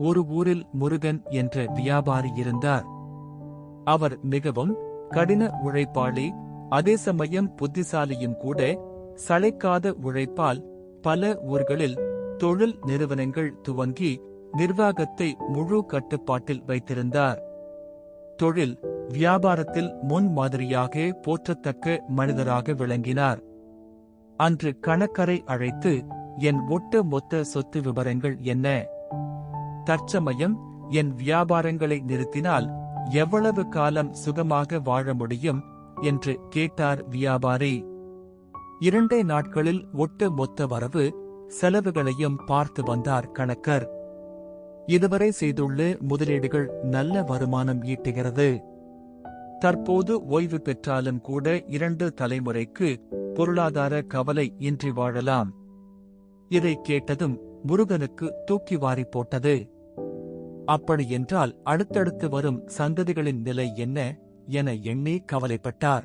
ஒரு ஊரில் முருகன் என்ற வியாபாரி இருந்தார். அவர் மிகவும் கடின உழைப்பாளி அதே சமயம் புத்திசாலியும் கூட சளைக்காத உழைப்பால் பல ஊர்களில் தொழில் நிறுவனங்கள் துவங்கி நிர்வாகத்தை முழு கட்டுப்பாட்டில் வைத்திருந்தார். தொழில் வியாபாரத்தில் முன்மாதிரியாக போற்றத்தக்க மனிதராக விளங்கினார். அன்று கணக்கரை அழைத்து என் ஒட்டு மொத்த சொத்து விவரங்கள் என்ன? தற்சமயம் என் வியாபாரங்களை நிறுத்தினால் எவ்வளவு காலம் சுகமாக வாழ முடியும்? என்று கேட்டார் வியாபாரி. இரண்டே நாட்களில் ஒட்டு மொத்த வரவு செலவுகளையும் பார்த்து வந்தார் கணக்கர். இதுவரை செய்துள்ள முதலீடுகள் நல்ல வருமானம் ஈட்டுகிறது. தற்போது ஓய்வு பெற்றாலும் கூட இரண்டு தலைமுறைக்கு பொருளாதார கவலை இன்றி வாழலாம். இதை கேட்டதும் முருகனுக்கு தூக்கி வாரி போட்டது. அப்படியென்றால் அடுத்தடுத்து வரும் சந்ததிகளின் நிலை என்ன என எண்ணி கவலைப்பட்டார்.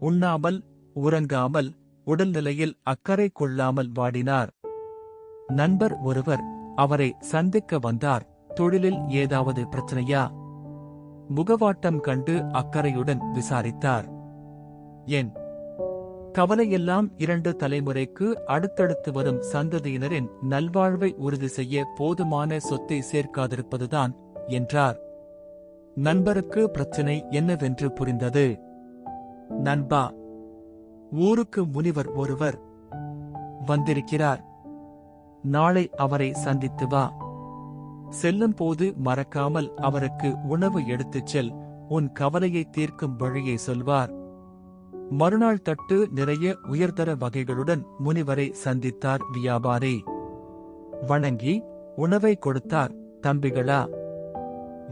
உண்ணாமல் உறங்காமல் உடல்நிலையில் அக்கறை கொள்ளாமல் வாடினார். நண்பர் ஒருவர் அவரை சந்திக்க வந்தார் தொழிலில் ஏதாவது பிரச்சனையா? முகவாட்டம் கண்டு அக்கறையுடன் விசாரித்தார். ஏன் கவலையெல்லாம் இரண்டு தலைமுறைக்கு அடுத்தடுத்து வரும் சந்ததியினரின் நல்வாழ்வை உறுதி செய்ய போதுமான சொத்தை சேர்க்காதிருப்பதுதான் என்றார். நண்பருக்கு பிரச்சனை என்னவென்று புரிந்தது. நண்பா ஊருக்கு முனிவர் ஒருவர் வந்திருக்கிறார். நாளை அவரை சந்தித்து வா. செல்லும் போது மறக்காமல் அவருக்கு உணவு எடுத்துச் செல். உன் கவலையை தீர்க்கும் வழியை சொல்வார். மறுநாள் தட்டு நிறைய உயர்தர வகைகளுடன் முனிவரை சந்தித்தார் வியாபாரி. வணங்கி உணவை கொடுத்தார் தம்பிகளா.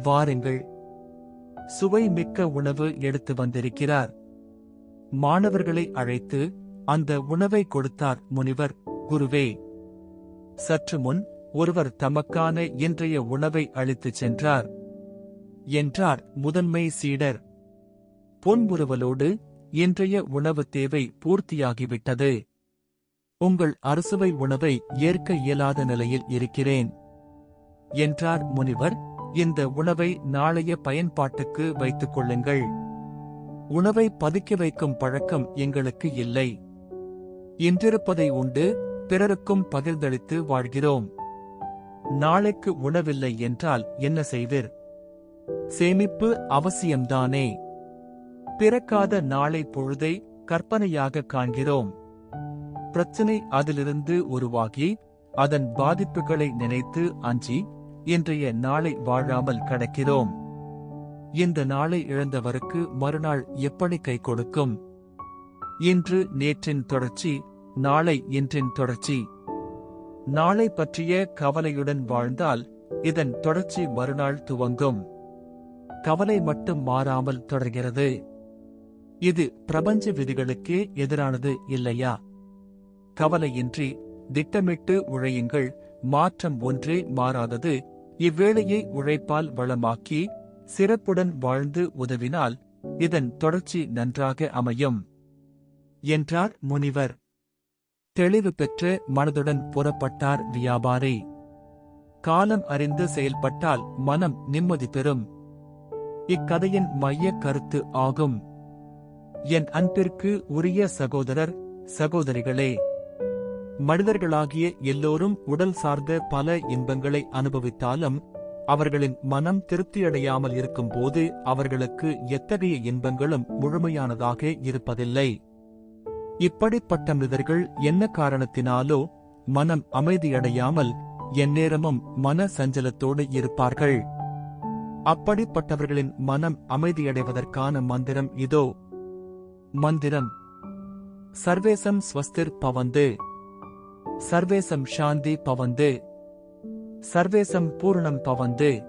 வாருங்கள். சுவை மிக்க உணவு எடுத்து வந்திருக்கிறார். மாணவர்களை அழைத்து அந்த உணவை கொடுத்தார் முனிவர் குருவே சற்று முன் ஒருவர் தமக்கான இன்றைய உணவை அளித்துச் சென்றார். என்றார் முதன்மை சீடர். பொன்முறுவலோடு இன்றைய உணவு தேவை பூர்த்தியாகிவிட்டது. உங்கள் அரசுவை உணவை ஏற்க இயலாத நிலையில் இருக்கிறேன். என்றார் முனிவர் இந்த உணவை நாளைய பயன்பாட்டுக்கு வைத்துக் கொள்ளுங்கள். உணவை பதுக்கி வைக்கும் பழக்கம் எங்களுக்கு இல்லை. இன்றிருப்பதை உண்டு பிறருக்கும் பகிர்ந்தளித்து வாழ்கிறோம். நாளைக்கு உணவில்லை என்றால் என்ன செய்வீர்? சேமிப்பு அவசியம்தானே. பிறக்காத நாளை பொழுதை கற்பனையாக காண்கிறோம். பிரச்சனை அதிலிருந்து உருவாகி அதன் பாதிப்புகளை நினைத்து அஞ்சி இன்றைய நாளை வாழாமல் கடக்கிறோம். இந்த நாளை இழந்தவருக்கு மறுநாள் எப்படி கை கொடுக்கும்? இன்று நேற்றின் தொடர்ச்சி நாளை இன்றின் தொடர்ச்சி. நாளை பற்றிய கவலையுடன் வாழ்ந்தால் இதன் தொடர்ச்சி மறுநாள் துவங்கும். கவலை மட்டும் மாறாமல் தொடர்கிறது. இது பிரபஞ்ச விதிகளுக்கே எதிரானது இல்லையா? கவலையின்றி திட்டமிட்டு உழையுங்கள் மாற்றம் ஒன்றே மாறாதது. இவ்வேளையை உழைப்பால் வளமாக்கி சிறப்புடன் வாழ்ந்து உதவினால் இதன் தொடர்ச்சி நன்றாக அமையும். என்றார் முனிவர். தெளிவு பெற்று மனதுடன் புறப்பட்டார் வியாபாரி. காலம் அறிந்து செயல்பட்டால் மனம் நிம்மதி பெறும். இக்கதையின் மைய கருத்து ஆகும். என் அன்பிற்கு உரிய சகோதரர் சகோதரிகளே மனிதர்களாகிய எல்லோரும் உடல் சார்ந்த பல இன்பங்களை அனுபவித்தாலும் அவர்களின் மனம் திருப்தியடையாமல் இருக்கும்போது அவர்களுக்கு எத்தகைய இன்பங்களும் முழுமையானதாக இருப்பதில்லை. இப்படிப்பட்ட மனிதர்கள் என்ன காரணத்தினாலோ மனம் அமைதியடையாமல் எந்நேரமும் மன சஞ்சலத்தோடு இருப்பார்கள். அப்படிப்பட்டவர்களின் மனம் அமைதியடைவதற்கான மந்திரம் இதோ மந்திரம். சர்வேசம் ஸ்வஸ்திர் பவந்து. சர்வேசம் சாந்தி பவந்து. சர்வேசம் பூர்ணம் பவந்து.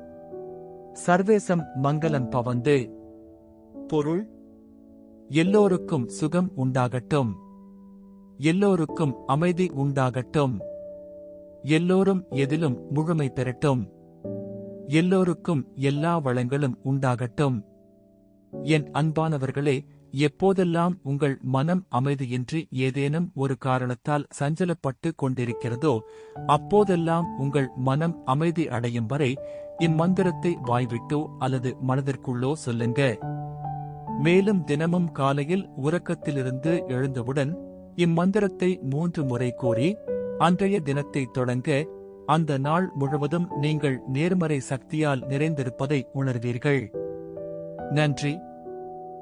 சர்வேசம் மங்களம் பவந்து. பொருள் எல்லோருக்கும் சுகம் உண்டாகட்டும். எல்லோருக்கும் அமைதி உண்டாகட்டும். எல்லோரும் எதிலும் முழுமை பெறட்டும். எல்லோருக்கும் எல்லா வளங்களும் உண்டாகட்டும். என் அன்பானவர்களே எப்போதெல்லாம் உங்கள் மனம் அமைதியின்றி ஏதேனும் ஒரு காரணத்தால் சஞ்சலப்பட்டு கொண்டிருக்கிறதோ அப்போதெல்லாம் உங்கள் மனம் அமைதி அடையும் வரை இம்மந்திரத்தை வாய்விட்டோ அல்லது மனதிற்குள்ளோ சொல்லுங்க. மேலும் தினமும் காலையில் உறக்கத்திலிருந்து எழுந்தவுடன் இம்மந்திரத்தை மூன்று முறை கூறி அன்றைய தினத்தை தொடங்க அந்த நாள் முழுவதும் நீங்கள் நேர்மறை சக்தியால் நிறைந்திருப்பதை உணர்வீர்கள். நன்றி.